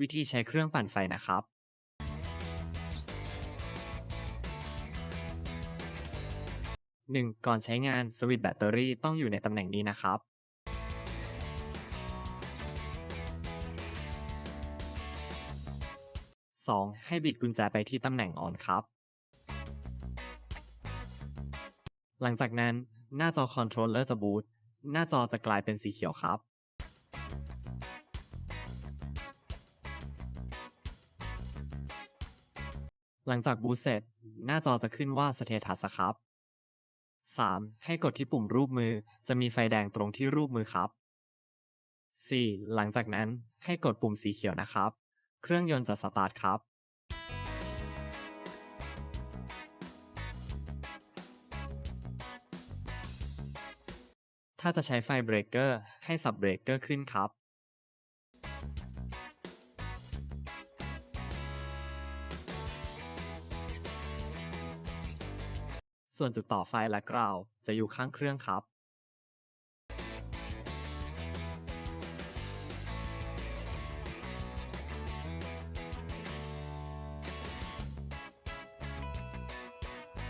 วิธีใช้เครื่องปั่นไฟนะครับ 1. ก่อนใช้งานสวิตช์แบตเตอรี่ต้องอยู่ในตำแหน่งนี้นะครับ 2. ให้บิดกุญแจไปที่ตำแหน่งออนครับ หลังจากนั้นหน้าจอคอนโทรลเลอร์จะบูตหน้าจอจะกลายเป็นสีเขียวครับ หลังจากบูตเสร็จ หน้าจอจะขึ้นว่า Status ครับ 3. ให้กดที่ปุ่มรูปมือ จะมีไฟแดงตรงที่รูปมือครับ 4. หลังจากนั้นให้กดปุ่มสีเขียวนะครับ เครื่องยนต์จะสตาร์ทครับ ถ้าจะใช้ไฟเบรกเกอร์ให้สับเบรกเกอร์ขึ้นครับ ส่วนจุดต่อไฟและกราวจะอยู่ข้างเครื่องครับ